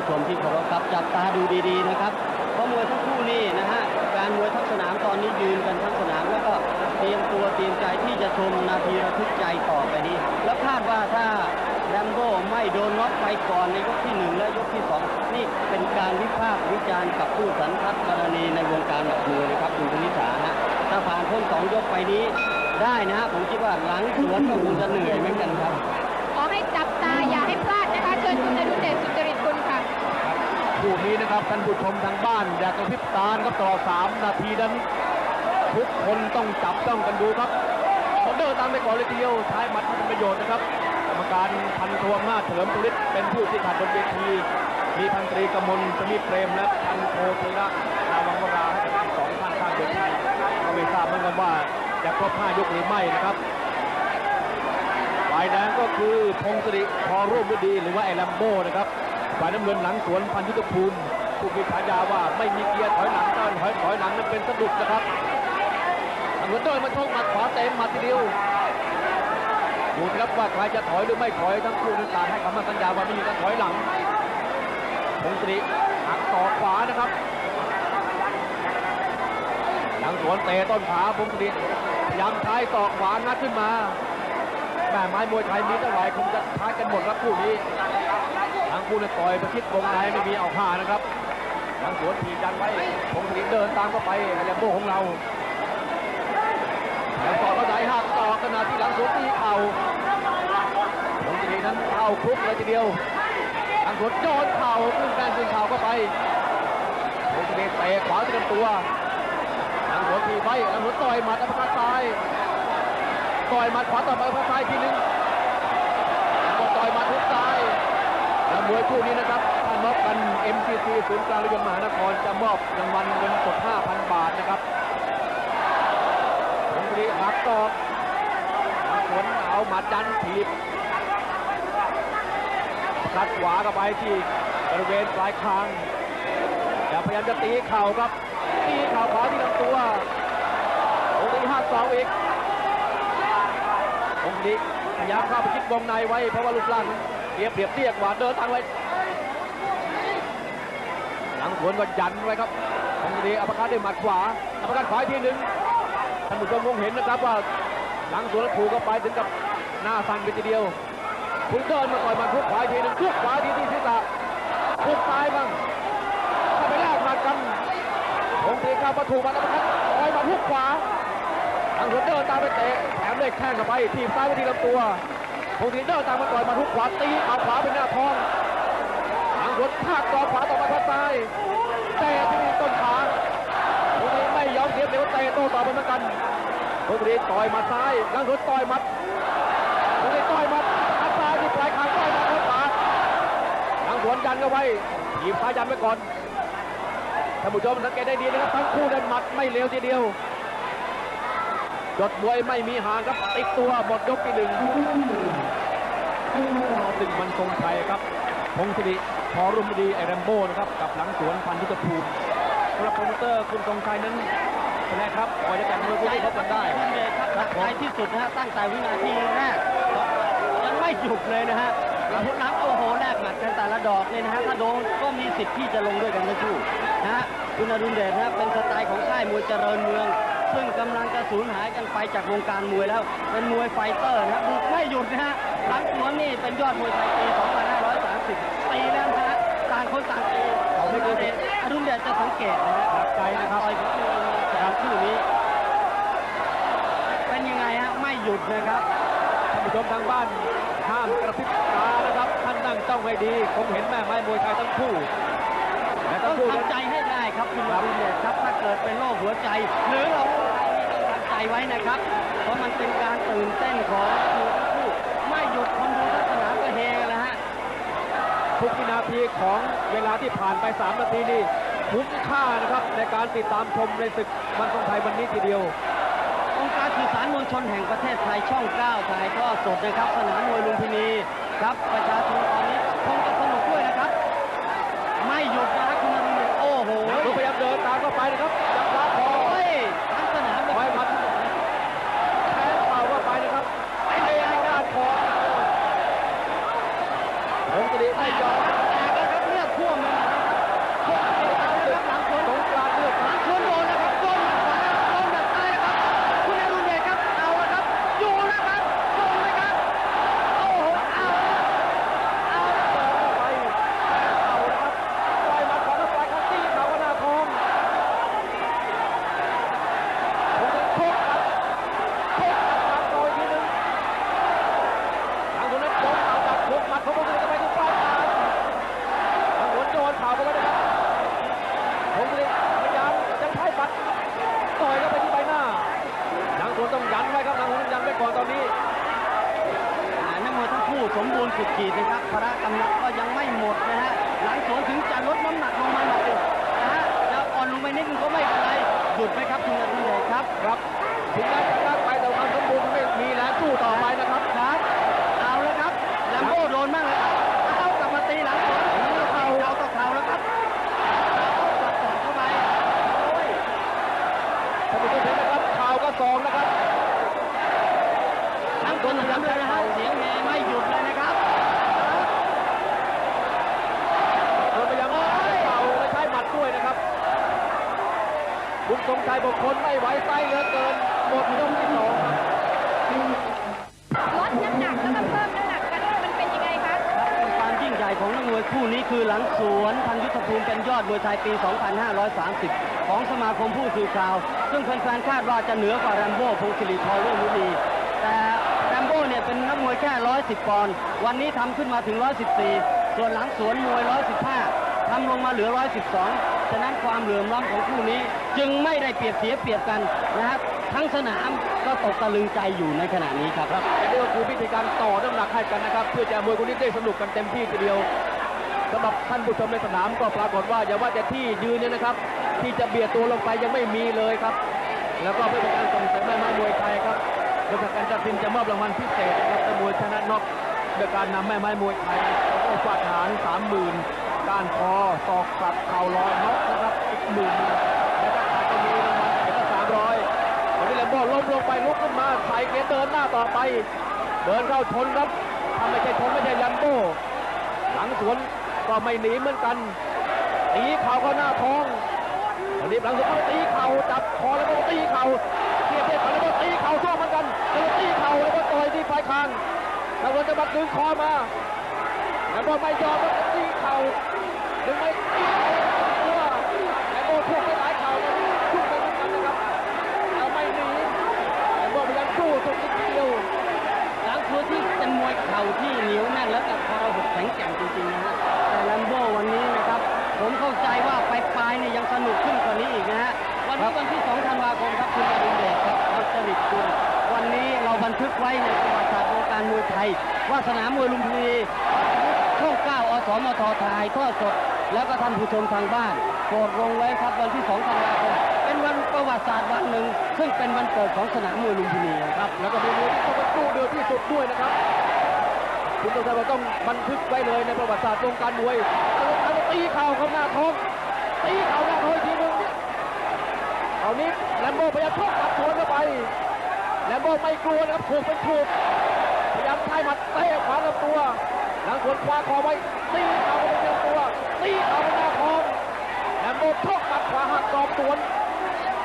ผู้ชมที่เคารพครับจับตาดูดีๆนะครับเพราะมวยทั้งคู่นี่นะฮะการมวยทั้งสนามตอนนี้ยืนกันทั้งสนามแล้วก็เตรียมตัวเตรียมใจที่จะชมนาทีระทึกใจต่อไปนี้ แล้วคาดว่าถ้าแรมโบ้ไม่โดนน็อกไปก่อนในยกที่หนึ่งและยกที่สองนี่เป็นการวิพากษ์วิจารณ์กับผู้สันทัดกรณีในวงการมวยนะครับคุณธนิสาฮะถ้าผ่านพ้นสองยกไปนี้ได้นะฮะผมคิดว่าหลังสวนก็คงจะเหนื่อยเหมือนกันครับ คู่นี้นะครับท่านผู้ชมทางบ้าน อยากระพริบตาครับตลอด 3 นาทีนั้น ทุกคนต้องจับต้องกันดูครับเขาเดินตามไปก่อนเลยทีเดียวท้ายมัดที่เป็นประโยชน์นะครับกรรมการพันโทอำนาเฉลิมตุลิศเป็นผู้ที่ขาดบนเวทีมีพันตรีกมลสมิทธิ์เปรมและพันโทธีระนาวังวราให้เป็นสองท่านข้างเวทีก็ไม่ทราบเหมือนกันว่าจะครบห้ายกหรือไม่นะครับฝ่ายแดงก็คือพงศริพอร่วมฤดีหรือว่าไอแลมโบนะครับ ฝ่ายน้ำเงินหลังสวนพันยุทธภูมิผู้มีฉายาว่าไม่มีเกียร์ถอยหลังต้อนถอยถอยหลังนั้นเป็นสะดุดนะครับเหมือนเดินมาชกมัดขวาเต็มมัดทีเดียวดูครับว่าใครจะถอยหรือไม่ถอยทั้งคู่นั้นต่างให้คำมั่นสัญญาว่าไม่มีการถอยหลังพงศริหักศอกขวานะครับหลังสวนเตะต้นขาพงศริพยายามใช้ศอกขวางัดขึ้นมาแม่ไม้มวยไทยมีเท่าไหร่คงจะท้ายกันหมดครับคู่นี้ คู่เนี่ยต่อยประชิดวงในไม่มีเอาผ้านะครับทางสวนทีบยันไว้คงสิเดินตามเข้าไปแลมโบของเราแล้วต่อก็ไดหักต่อขณะที่หลังสวนตีเข่าคงสิงนั้นเข้าคลุกเลยทีเดียวทางสวนโยนเข่าขึ้นแการขึ้นเข่าเข้าไปคงสิงเตะขวาที่ลำตัวทางสวนทีบไว้ทางสวนต่อยหมัดอัปคัดซ้ายต่อยหมัดขวาต่อยหมัดขวาซ้ายทีนึงแล้วก็ต่อยหมัดทุกซ้ายแล้ว มวยคู่นี้นะครับถ้าน็อกกัน MCC ศูนย์กลางรถยนต์มหานครจะมอบรางวัลเงินสด 5,000 บาทนะครับผงบุรีหักตอกสวนเอาหมัดยันถีบกัดขวาเข้าไปที่บริเวณปลายคางแต่พยายามจะตีเข่าครับ ตีเข่าขวาที่ลำตัวโอ้ยหักสองอีกองค์นี้พยายามเข้าไปชิดวงในไว้เพราะว่าลูกล่าง เรียบเรียบเรียกกว่าเดินทางไว้หลังสวนก็ยันไว้ครับองค์นี้อัปคัดด้วยหมัดขวาอัปคัดขวาทีหนึ่งท่านผู้ชมคงเห็นนะครับว่าหลังสวนถูกเข้าไปถึงกับหน้าสั่นไปทีเดียวคุณเดินมาต่อยมัดทุกขวาทีหนึ่งทุกขวาทีที่ศีรษะทุกซ้ายบ้างเข้าไปแลกหมัดกันองค์นี้เข้ามาถูกหมัดอัปคัดต่อยมัดทุกขวาทางสวนเดินตามไปเตะแถมเลยแข้งเข้าไปทีบซ้ายไปทีลำตัว พงศรีเดินตามมาต่อยมาทุกขวาตีเอาขวาเป็นหน้าท้องทางสวนพากต่อขวาต่อมาพัดซ้ายเตะที่ต้นขาพงศรีไม่ยอมเสียเดี๋ยวเตะโต้ต่อไปเหมือนกันพงศรีต่อยมาซ้ายทางสวนต่อยมัดพงศรีต่อยมัดพัดซ้ายที่ปลายคางต่อยมัดเข้าขวาทางสวนยันเอาไว้ทีบซ้ายยันไว้ก่อนท่านผู้ชมสังเกตได้ดีนะครับทั้งคู่เดินหมัดไม่เร็วทีเดียว จดมวยไม่มีหางครับติดตัวหมดยกที่หนึ่งซึ่งมันทรงชัยครับพงศิริพอรุมดีไอแรมโบ้นะครับกับหลังสวนพันธุตภูมิสำหรับโปรโมเตอร์คุณทรงชัยนั้นเป็นไงครับกว่าจะแต่งมวยคู่นี้พบกันได้คุณเดชครับท้ายที่สุดนะฮะตั้งแต่วินาทีแรกยังไม่หยุดเลยนะฮะแล้วน้ำโอ้โหแลกหมัดกันแต่ละดอกเนี่ยนะฮะถ้าโดนก็มีสิทธิ์ที่จะลงด้วยกันทั้งคู่นะฮะคุณอรุณเดชนะฮะเป็นสไตล์ของค่ายมวยเจริญเมือง ซึ่งกำลังจะสูญหายกันไปจากวงการมวยแล้ว เป็นมวยไฟเตอร์นะฮะบุกไม่หยุดนะฮะหลังสวนนี่เป็นยอดมวยไทยปี 2530ปีแล้วนะฮะต่างคนต่างปีอรุณเดชอรุณเดชจะสังเกตนะฮะหนักใจนะครับต่อยของตัวเองจากคู่นี้ เป็นยังไงฮะไม่หยุดนะครับท่านผู้ชมทางบ้านห้ามกระพริบตานะครับท่านนั่งจ้องให้ดีคงเห็นแม่ไม้มวยไทยทั้งคู่และต้ทั้องงคู่นั้นทำใจให้ได้ครับคุณวรุณเดชครับถ้าเกิดเป็นโรคหัวใจหรือเราต้องทำใจ ไว้นะครับ เพราะมันเป็นการตื่นเต้นของคู่ทั้งคู่ไม่หยุดคนดูทั้งสนามก็เฮกันแล้วฮะทุกวินาทีของเวลาที่ผ่านไป 3 นาทีนี่คุ้มค่านะครับในการติดตามชมในศึกมันทรงไทยวันนี้ทีเดียว องค์การสื่อสารมวลชนแห่งประเทศไทยช่อง 9 ถ่ายทอดสดนะครับ สนามมวยลุมพินีครับประชาชนตอนนี้คงจะสนุกด้วยนะครับ ไม่หยุดนะครับคุณอรุณเดชโอ้โหดูพยายามเดินตามเข้าไปนะครับจับขวาคอ โอ้ยทั้งสนามเลย ไว้มันแทงเป่าเข้าไปนะครับไอ้เลี้ยงด้านคอผมจะดีไม่ยอม แตกแล้วครับเลือดท่วมำหนักก็ยังไม่หมดนะฮะหลังสวนถึงจะลดน้ำหนักลงมาหน่อยนะฮะจะอ่อนลงไปนิดนึงก็ไม่เป็นไรหยุดไหมครับคุณอดุลเดชครับครับถึงแม้จะลากไปแต่ความสมบูรณ์ไม่มีแรงสู้ต่อไปนะครับครับ เอาแล้วครับแลมโบ้โดนบ้างแล้วเอากลับมาตีหลังสวนเข่าเอาต่อเข่าแล้วครับตัดต่อเข้าไปโอ้ยท่านผู้ชมเห็นนะครับข่าวก็สองนะครับทั้งคนทั้งเลยนะฮะเสียงเฮไม่หยุดเลยนะครับ โดนพยายามจะเป่าและใช้หมัดด้วยนะครับ คุณทรงชัยบอกคนไม่ไหวไส้เหลือเกินหมดยกที่สองครับลดน้ำหนักแล้วก็เพิ่มน้ำหนักกันมันเป็นยังไงคะความยิ่งใหญ่ของนักมวยคู่นี้คือหลังสวนพันยุทธภูมิเป็นยอดมวยไทยปี 2530 ของสมาคมผู้สื่อข่าว ซึ่งแฟนๆคาดว่าจะเหนือกว่าแรมโบ้พงศิริทอรุ่งมุนีแต่แรมโบ้เนี่ยเป็นนักมวยแค่ 110 ปอนด์วันนี้ทำขึ้นมาถึง 114 ส่วนหลังสวนมวย 115ทำลงมาเหลือ 112 ฉะนั้นความเหลื่อมล้ำของคู่นี้ จึงไม่ได้เปรียบเสียเปรียบกันนะครับทั้งสนามก็ตกตะลึงใจอยู่ในขณะนี้ครับครับอันนี้ก็คือวิธีการต่อน้ำหนักให้กันนะครับ เพื่อจะมวยคู่นี้ได้สนุกกันเต็มที่ทีเดียวสำหรับท่านผู้ชมในสนามก็ปรากฏว่าอย่าว่าแต่ที่ยืนเนี่ยนะครับ ที่จะเบียดตัวลงไปยังไม่มีเลยครับ แล้วก็เพื่อเป็นการส่งเสริมแม่ไม้มวยไทยครับโดยการตัดสินจะมอบรางวัลพิเศษนะครับมวยชนะน็อกโดยการนำแม่ไม้มวยไทยโอ้ฟาดหารสามหมื่นก้านคอศอกสับเข่าลอยน็อกนะครับอีกหมื่น ไปลุกขึ้นมาใส่เกียร์เดินหน้าต่อไป เดินเข้าชนครับถ้าไม่ใช่ชนไม่ใช่แลมโบหลังสวนก็ไม่หนีเหมือนกันตีเข่าเข้าหน้าท้องวันนี้หลังสวนก็ตีเข่าจับคอแล้วก็ตีเข่าเทียบเทียบแล้วก็ตีเข่าสู้เหมือนกันแล้วก็ตีเข่าแล้วก็ต่อยที่ปลายคางแล้วก็จะมาดึงคอมาแลมโบ้ไม่ยอมแล้วก็ตีเข่าดึงไม่ตีเข่าาที่เหนียวแน่นและกับคาราหกแข็งแกร่งจริงๆนะฮะแต่แลมโบ้วันนี้นะครับ ผมเข้าใจว่าปลายๆเนี่ยยังสนุกขึ้นกว่านี้อีกนะฮะวันนี้วันที่2ธันวาคมครับคุณอดุลเดชครับวัชริตกุลวันนี้เราบันทึกไว้ในประวัติศาสตร์วงการมวยไทย ว่าสนามมวยลุมพินีช่อง9อสมทถ่ายทอดสด แล้วก็ท่านผู้ชมทางบ้านโปรดลงไว้ครับวันที่2ธันวาคมเป็นวันประวัติศาสตร์วันหนึ่ง ซึ่งเป็นวันเกิดของสนามมวยลุมพินีครับ แล้วก็มีมวยที่ต้องสู้เดือดที่สุดด้วยนะครับ คุณต้องเราต้องบันทึกไว้เลยในประวัติศาสตร์วงการมวยแล้วตีเข่าเข้าหน้าท้องตีเข่าหน้าท้องทีหนึงคราวนี้แลมโบ้พยายามชกตัดสวนเข้าไปแลมโบ้ไม่กลัวนะครับถูกเป็นถูกพยายามใช้หมัดเตะขวาลำตัวหลังสวนคว้าคอไว้ตีเข่าเข้าไปเต็มตัวตีเข่าหน้าท้องแลมโบ้ชกหมัดขวาหักกรอบสวน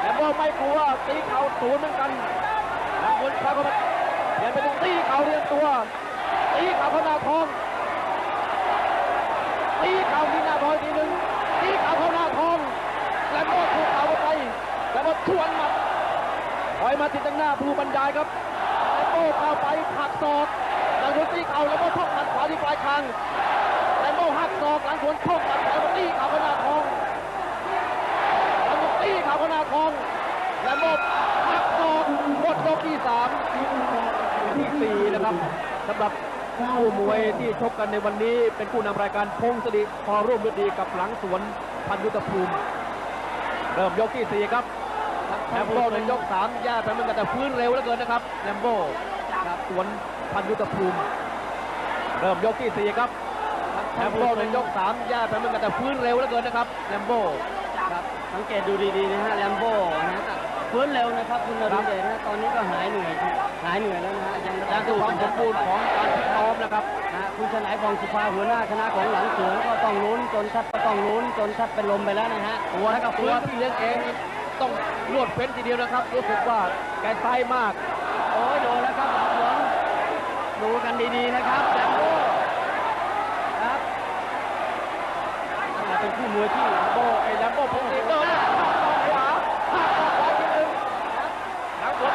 แลมโบ้ไม่กลัวตีเข่าสวนเหมือนกันหลังสวนคว้าเข้าไปเปลี่ยนไปถึงตีเข่าเรียงตัว ตีเข่าเข้าหน้าท้องตีเข่าที่หน้าท้องอีกทีหนึ่งตีเข่าเข้าหน้าท้องแลมโบ้ถูกเข่าไปแลมโบ้ชวนหมัดถอยมาติดตั้งหน้าผู้บรรยายครับแลมโบ้เข้าไปผักศอกหลังสวนตีเข่าแลมโบ้ชกหมัดขวาที่ปลายคางแลมโบ้หักศอกหลังสวนชกหมัดขวาตีเข่าเข้าหน้าท้องหลังสวนตีเข่าเข้าหน้าท้องแลมโบ้หักศอกหมดยกที่สามที่สี่นะครับสำหรับ คู่มวยที่ชกกันในวันนี้เป็นผู้นำรายการพงศดีพอร่วมฤดีกับหลังสวนพันยุทธภูมิ เริ่มยกที่สี่ครับแลมโบ้ในยกสามแย่ไปเหมือนกันแต่ฟื้นเร็วเหลือเกินนะครับแลมโบ้ครับสวนพันยุทธภูมิ เริ่มยกที่สี่ครับแลมโบ้ในยกสามแย่ไปเหมือนกันแต่ฟื้นเร็วเหลือเกินนะครับแลมโบ้ครับสังเกตดูดีๆนะฮะแลมโบ้นะฮะ ฟื้นเร็วนะครับคุณนรุเดชนะตอนนี้ก็หายเหนื่อยหายเหนื่อยแล้วนะฮะยังยังคือความสมบูรณ์ของการพิซ้อมนะครับนะคุณชนายฟองสุภาหัวหน้าคณะของหลังเสวนก็ต้องลุ้นจนทัดก็ต้องลุ้นจนทัดเป็นลมไปแล้วนะฮะตัวกับตัวพี่เลี้ยงเองต้องรวดเฟ้นทีเดียวนะครับรู้สึกว่าแกไซมาก โอ้ยโดนแล้วครับหลังสวนดูกันดีๆนะครับแลมโบ้ครับอ่าเป็นคู่มวยที่ โบไอ้แลมโบ้พงศิษฐ์เดินหน้าขวาหักขวาทีหนึ่งหลังสวน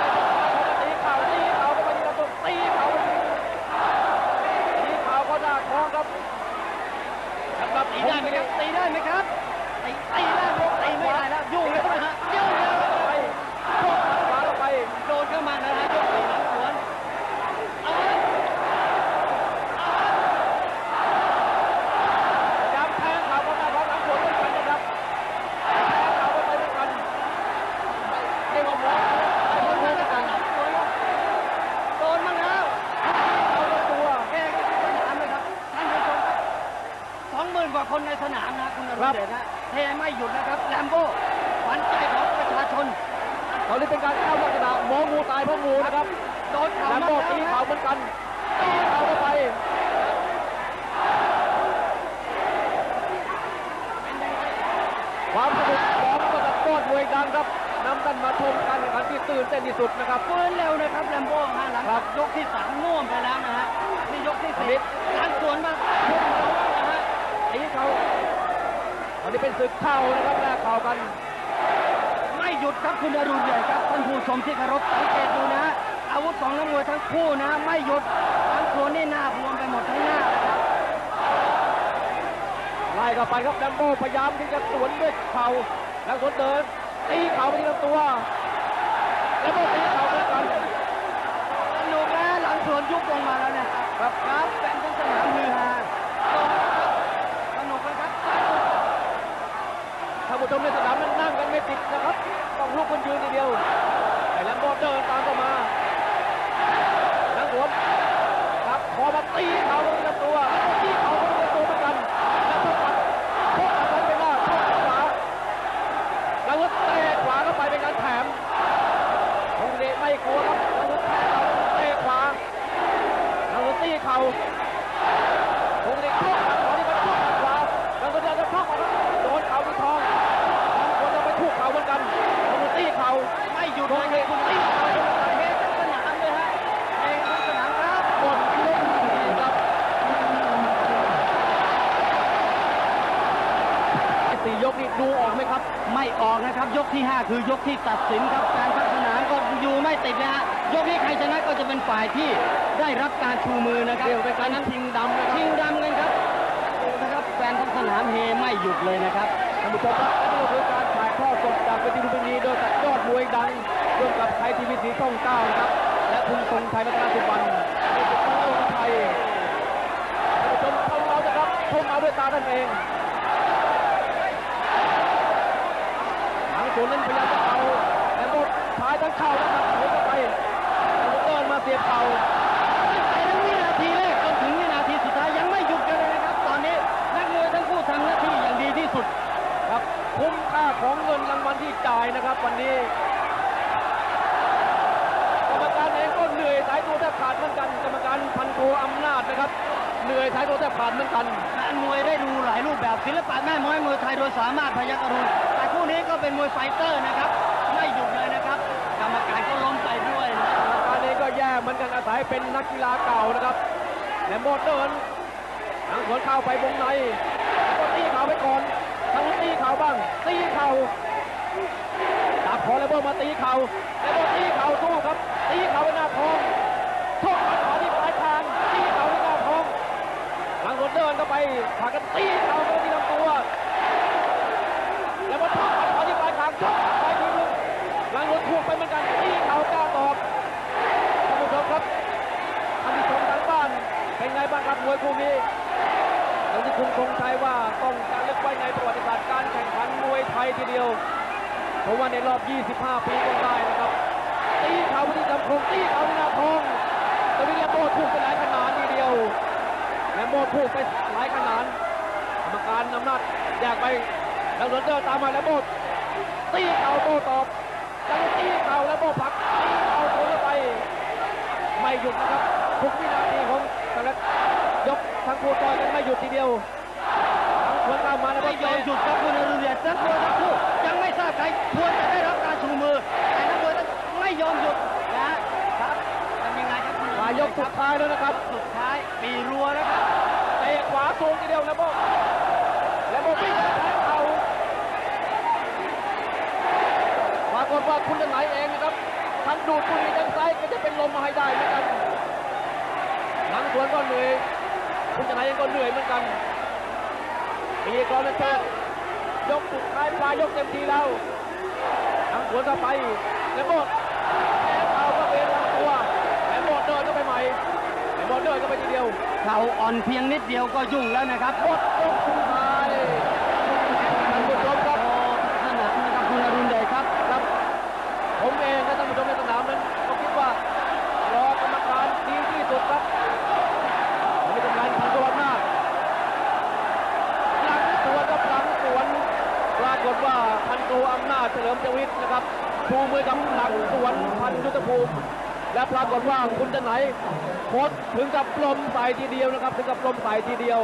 ตีเข่าตีเข่าเข้าไปที่ลำตัวตีเข่าตีเข่าก็หน้าท้องครับสำหรับ ตีได้ไหมครับตีได้ไหมครับตีตีได้ไหมตีไม่ได้แล้วยุ่งแล้วนะฮะยุ่งแล้ว ไปโชกขวาลงไป โดนเข้ามานะฮะยกสี่หลังสวนเอาละเอาละ มื่นกว่าคนในสนามนะคุณอรุณเดชนะเทไม่หยุดนะครับแลมโบ้ขวัญใจของประชาชน ตอนนี้เป็นการเข้าลักษณะหมองูตายเพราะงูนะครับ โดนเข่า แลม มา โบ้ แล้ว ตี นะเข่าเหมือนกันตีเข่าเข้าไปความสนุกของกระโดดมวยดังครับนำท่านมาชมการแข่งขันที่ตื่นเต้นที่สุดนะครับฟื้นเร็วนะครับแลมโบ้ฮะหลังจากยกที่สามน่วมไปแล้วนะฮะนี่ยกที่อันสี่นี้หลังสวนมาพุ่งแล้วนะฮะตีเข่าอันนี้เป็นศึกเข่านะครับแลกเข่ากัน ไม่หยุดครับคุณอรุณเดชครับท่านผู้ชมที่เคารพสังเกตดูนะฮะ อาวุธของนักมวยทั้งคู่นะ ไม่หยุดทั้งสวนนี่หน้าบวมไปหมดทั้งหน้าเลยครับไล่เข้าไปครับแลมโบ้พยายามที่จะสวนด้วยเข่าแล้วสวนเดินตีเข่าไปที่ลำตัวแลมโบ้ตีเข่าเหมือนกันสนุกนะหลังสวนยุบลงมาแล้วเนี่ยครับครับแฟนทั้งสนามฮือฮาสนุกนะครับท่านผู้ชมในสนามนั้นนั่งกันไม่ติดนะครับต้องลุกคนยืนทีเดียวไอ้แลมโบ้เดินตามเข้ามานักสวน ครับพอมาตีเข่าไปที่ลำตัวตีเข่าไปที่ลำตัวเหมือนกันแล้วพวกปัดพวกปัดไปหน้าพวกปัดขวาแล้วก็เตะขวาเข้าไปเป็นการแถมคงเดชไม่กลัวครับแล้วก็แทงเราเตะขวาแล้วก็ตีเข่าคงเดชพวกปัดขวาที่มันพวกปัดขวาแล้วก็เดินจะพวกปัดโดนเข่าที่ทองควรจะไปถูกเข่าเหมือนกันแล้วก็ตีเข่า ไม่หยุดเลยครับคุณตีเข่าเฮทั้งสนามเลยฮะเฮทั้งสนามครับ หมดยกสี่ครับสี่ยกนี่ดูออกไหม ครับ ไม่ออกนะครับ ยกที่ 5 คือยกที่ตัดสินครับการพัฒนามก็อยู่ไม่ติดนะฮะยกนี้ใครชนะก็จะเป็นฝ่ายที่ได้รับการชูมือนะครับเดี๋ยวเป็นการชิงดำนะครับชิงดำกันครับดูนะครับแฟนทั้งสนามเฮไม่หยุดเลยนะครับท่านผู้ชมครับและนี่ก็คือการถ่ายทอดสดจากเวทีลุมพินีโดยจัดยอดมวยดังร่วมกับไทยทีวีสีช่องเก้านะครับและคุณทรงชัยรัตนสุวรรณโดยเฉพาะองค์ไทยท่านผู้ชมชมเราจะครับชมเอาด้วยตาท่านเองหลังสวนนั้นพยายามจะเอาแต่ก็ท้ายทั้ง เข่านะครับเข้าไปล้วก็เดินมาเสียบเข่าไปทั้งวินาทีแรกจนถึงวินาทีสุดท้ายยังไม่หยุดกันเลยนะครับ ตอนนี้นักมวยทั้งคู่ทำหน้าที่อย่างดีที่สุดครับคุ้มค่าของเงินรางวัลที่จ่ายนะครับ วันนี้กรรมการเองก็เหนื่อยสายตัวแทบขาดเหมือนกัน กรรมการพันโทอำนาจนะครับเหนื่อยสายตัวแทบขาดเหมือนกันแฟนมวยได้ดูหลายรูปแบบศิลปะแม่ม้มวยไทยโดยสามารถพยักรุณแต่คู่นี้ก็เป็นมวยไฟเตอร์นะครับไม่หยุดเลย เหมือนกันอาศัยเป็นนักกีฬาเก่านะครับแหลมโบดเดินทางสวนเข้าไปวงในก็ตีเข่าไปก่อนทางนู้นตีเข่าบ้างตีเข่าดักคอแล้วโบมาตีเข่าแล้วโบตีเข่าสู้ครับ ตีเข่าไปหน้าท้องชกมันขอที่ปลายคางตีเข่าที่หน้าท้องทางสวนเดินเข้าไปผลักกันตีเข่าไปที่ลำตัวแล้วมันชกมันขอที่ปลายคางทีนึงหลังรถถูกไปเหมือนกันตีเข่ากล้าตอบ ท่านผู้ชมครับท่านผู้ชมทางบ้าน เป็นไงบ้างครับมวยคู่นี้อย่างที่คุณคงชัยว่าต้องการเลึกไว้ในประวัติศาสตร์การแข่งขันมวยไทยทีเดียว เพราะว่าในรอบ 25 ปีก็ได้นะครับ ตีเขาที่ลำโพงตีเขาที่หน้าท้องตอนนี้แลมโบถูกไปหลายขนาดทีเดียวแลมโบถูกไปหลายขนาดกรรมการอำนาจแยกไปแล้วเดินตามมาแลมโบตีเขาโต้ตอบแล้วตีเขาแลมโบผลักตีเขาโต้เข้าไปไม่หยุดนะครับทุกวินาทีของ แต่ละยกทั้งคู่ต่อยกันไม่หยุดทีเดียวทั้งควรตามมาแล้วไม่ยอมหยุดครับคุณอรุณเดชนักมวยทั้งคู่ยังไม่ทราบใครควรจะได้รับการชูมือ แต่นักมวยทั้งไม่ยอมหยุดนะครับทำยังไงครับคุณอรุณเดชมายกสุดท้ายแล้วนะครับ สุดท้ายปีรัวนะครับเตะขวาสูงทีเดียวแล้วโบแล้วโบวิ่งแทงเข่าปรากฏว่าคุณจะไหนเองนะครับทั้งดูดบุหรี่ทั้งซ้ายก็จะเป็นลมมาให้ได้เหมือนกันหลังส วนก็เหนื่อยคุณจะไหนเองก็เหนื่อยเหมือนกันปีกรอนแล้วเจอยกสุดท้ายปลายยกเต็มทีแล้วหลังสวนก็ไปแล้วโบแทงเข่าก็เป็นลำตัวแล้วโบเดินก็ไปใหม่แล้วโบเดินก็ไปทีเดียวเข่าอ่อนเพียงนิดเดียวก็ยุ่งแล้วนะครับหมดยกสุดท้ายท่านผู้ชมครับ โอ้ขนาดนะครับคุณอรุณเดชครับ ครับผมเองและท่านผู้ชมในสนามนั้นก็คิดว่ารอกรรมการดีที่สุดครับผมเป็นกรรมการพันตัวอำนาจากฏว่าพันโทอำนาจเฉลิมจวิทย์นะครับชูมือกับหลังสวนพันยุทธภูมิ และปรากฏว่าคุณจะไหนโคตถึงกับลมใส่ทีเดียวนะครับ ถึงกับลมใส่ทีเดียว